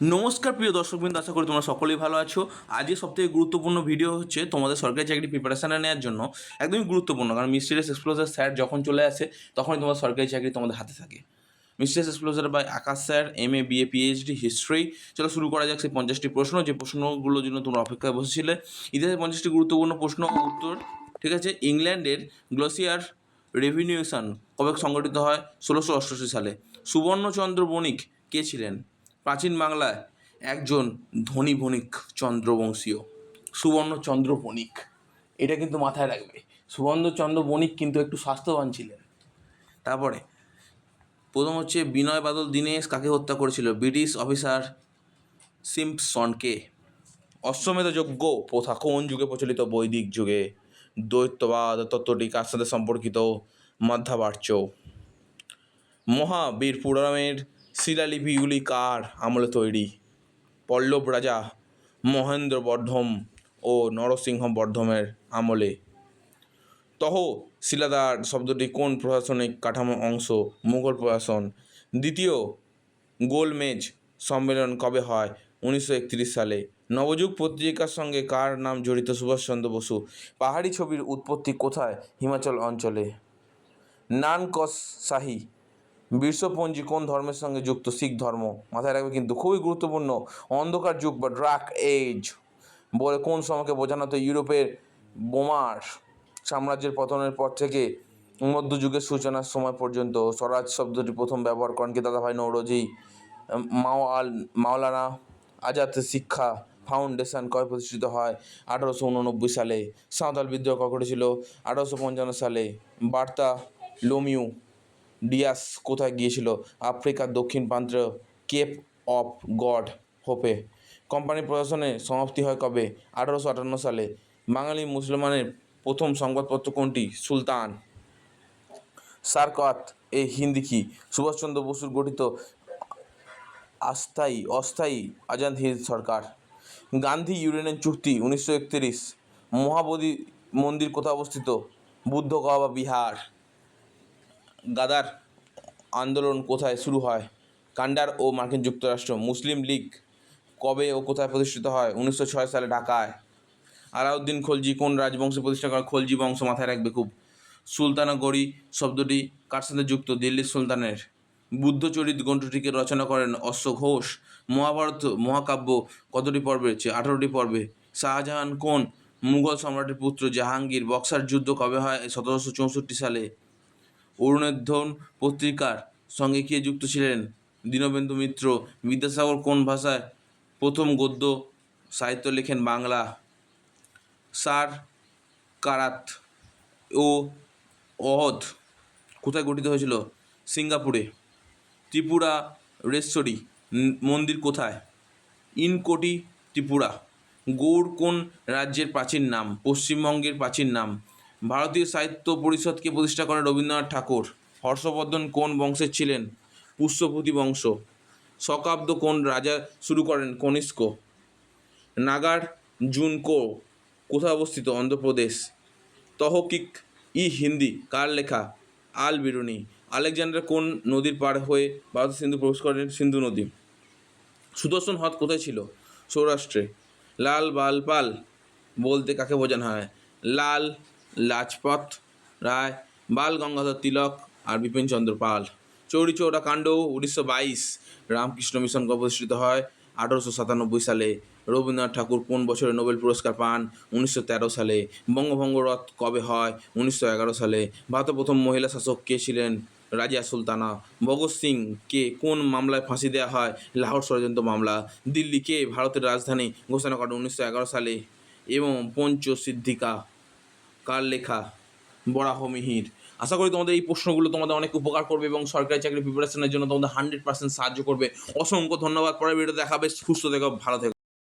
নমস্কার প্রিয় দর্শকবৃন্দ, আশা করি তোমরা সকলেই ভালো আছো। আজকে সবথেকে গুরুত্বপূর্ণ ভিডিও হচ্ছে তোমাদের সরকারি চাকরি প্রিপারেশানে নেওয়ার জন্য একদমই গুরুত্বপূর্ণ, কারণ মিস্টেরিয়াস এক্সপ্লোজার স্যার যখন চলে আসে, তখনই তোমার সরকারি চাকরি তোমাদের হাতে থাকে। Mysterious explorer by Akash sir M A BA PhD history চলো শুরু করা যাক সেই পঞ্চাশটি প্রশ্ন, যে প্রশ্নগুলোর জন্য তোমরা অপেক্ষায় বসেছিলে। ইতিহাসে পঞ্চাশটি গুরুত্বপূর্ণ প্রশ্ন, উত্তর, ঠিক আছে? ইংল্যান্ডের গ্লোসিয়ার রেভিনিউশন কবে সংগঠিত হয়? ষোলোশো অষ্টআশি সালে। সুবর্ণচন্দ্র বণিক কে ছিলেন? প্রাচীন বাংলায় একজন ধনী বণিক চন্দ্রবংশীয় সুবর্ণচন্দ্র বণিক। এটা কিন্তু মাথায় রাখবে। সুবর্ণচন্দ্র বণিক কিন্তু একটু স্বাস্থ্যবান ছিলেন। তারপরে, প্রথম হচ্ছে বিনয় বাদল দীনেশ কাকে হত্যা করেছিল? ব্রিটিশ অফিসার সিম্পসনকে। অশ্বমেধ যজ্ঞ প্রথা, কোন যুগে প্রচলিত? বৈদিক যুগে। দ্বৈতবাদ, তত্ত্বটি কার সাথে সম্পর্কিত? মধ্যাবার্য মহাবীর পুরাণের শিলালিপিগুলি কার আমলে তৈরি। পল্লব রাজা মহেন্দ্র বর্ধম ও নরসিংহ বর্ধমের আমলে। তহ, শিলাদার শব্দটি কোন প্রশাসনিক কাঠামো অংশ? মুঘল প্রশাসন। দ্বিতীয়, গোলমেজ সম্মেলন কবে হয়? উনিশশো একত্রিশ সালে। নবযুগ পত্রিকার সঙ্গে কার নাম জড়িত? সুভাষচন্দ্র বসু। পাহাড়ি ছবির উৎপত্তি কোথায়? হিমাচল অঞ্চলে। নানকস শাহী। বিশ্বপঞ্জি কোন ধর্মের সঙ্গে যুক্ত? শিখ ধর্ম। মাথায় রাখবে কিন্তু খুবই গুরুত্বপূর্ণ অন্ধকার যুগ বা ড্রাক এজ বলে কোন সময়কে বোঝানো হতো? ইউরোপের বোমার সাম্রাজ্যের পতনের পর থেকে মধ্যযুগের সূচনার সময় পর্যন্ত স্বরাজ শব্দটি প্রথম ব্যবহার করেন কি দাদাভাই নৌরজি মাও আল, মাওলানা আজাদ শিক্ষা ফাউন্ডেশন কয় প্রতিষ্ঠিত হয়? আঠারোশো উননব্বই সালে। সাঁওতাল বিদ্রোহ কবে ঘটেছিল আঠারোশো পঞ্চান্ন সালে। বার্তা লোমিউ ডিয়াস কোথায় গিয়েছিল? আফ্রিকার দক্ষিণ প্রান্তে কেপ অফ গড হোপে। কোম্পানি প্রশাসনের সমাপ্তি হয় কবে? আঠারোশো আটান্ন সালে। বাঙালি মুসলমানের প্রথম সংবাদপত্র কোনটি? সুলতান। সারকাত এ হিন্দি কি? সুভাষচন্দ্র বসুর গঠিত আস্থায়ী, অস্থায়ী আজাদ হিন্দ সরকার। গান্ধী ইউরেনিয়ান চুক্তি উনিশশো একত্রিশ। মহাবোধি মন্দির কোথায় অবস্থিত? বুদ্ধ গয়া বিহার। গাদার আন্দোলন কোথায় শুরু হয়? কান্ডার ও মার্কিন যুক্তরাষ্ট্র, মুসলিম লীগ কবে ও কোথায় প্রতিষ্ঠিত হয়? উনিশশো ছয় সালে ঢাকায়। আলাউদ্দিন খলজি কোন রাজবংশে প্রতিষ্ঠা করে? খলজি বংশ মাথায় রাখবে খুব। সুলতানা গড়ি শব্দটি কার সাথে যুক্ত? দিল্লির সুলতানের। বুদ্ধচরিত গ্রন্থটিকে রচনা করেন অশ্ব ঘোষ। মহাভারত মহাকাব্য কতটি পর্বে রয়েছে? আঠারোটি পর্বে। শাহজাহান কোন মুঘল সম্রাটের পুত্র জাহাঙ্গীর? বক্সার যুদ্ধ কবে হয়? সতেরোশো চৌষট্টি সালে। অরুণোদ্ধন পত্রিকার সঙ্গে কে যুক্ত ছিলেন? দীনবন্ধু মিত্র। বিদ্যাসাগর কোন ভাষায় প্রথম গদ্য সাহিত্য লেখেন বাংলা? সার, কারাত ও অহদ কোথায় গঠিত হয়েছিল? সিঙ্গাপুরে। ত্রিপুরা রেশ্বরী মন্দির কোথায়? ইনকোটি ত্রিপুরা। গৌড় কোন রাজ্যের প্রাচীন নাম? পশ্চিমবঙ্গের প্রাচীন নাম? ভারতীয় সাহিত্য পরিষদকে প্রতিষ্ঠা করেন রবীন্দ্রনাথ ঠাকুর। হর্ষবর্ধন কোন বংশের ছিলেন? পুষ্যপতি বংশ। শকাব্দ কোন রাজা শুরু করেন? কনিষ্ক। নাগার জুনকো কোথায় অবস্থিত? অন্ধ্রপ্রদেশ। তহকিক ই হিন্দি। কার লেখা? আল বিরুনি। আলেকজান্ডার কোন নদীর পার হয়ে ভারত সিন্ধু প্রবেশ করেন? সিন্ধু নদী। সুদর্শন হ্রদ কোথায় ছিল? সৌরাষ্ট্রে। লাল বালপাল বলতে কাকে বোঝানো হয়? লাল লাজপত রায়, বাল গঙ্গাধর তিলক আর বিপিনচন্দ্র পাল। চৌরি চৌরা কাণ্ড উনিশশো বাইশ, রামকৃষ্ণ মিশন প্রতিষ্ঠিত হয় আঠারোশো সাতানব্বই সালে। রবীন্দ্রনাথ ঠাকুর কোন বছরে নোবেল পুরস্কার পান? উনিশশো তেরো সালে। বঙ্গভঙ্গ রথ কবে হয়? উনিশশো এগারো সালে। ভারতের প্রথম মহিলা শাসক কে ছিলেন? রাজিয়া সুলতানা। ভগৎ সিং কে কোন মামলায় ফাঁসি দেওয়া হয়? লাহোর ষড়যন্ত্র মামলা। দিল্লিকে ভারতের রাজধানী ঘোষণা করেন উনিশশো এগারো সালে। এবং পঞ্চসিদ্ধিকা। কার লেখা? বরাহ মিহির। আশা করি তোমাদের এই প্রশ্নগুলো তোমাদের অনেক উপকার করবে এবং সরকারি চাকরি প্রিপারেশনের জন্য তোমাদের হান্ড্রেড পার্সেন্ট সাহায্য করবে। অসংখ্য ধন্যবাদ। পরের ভিডিও দেখাবে সুস্থ থেকো, ভালো থেকো।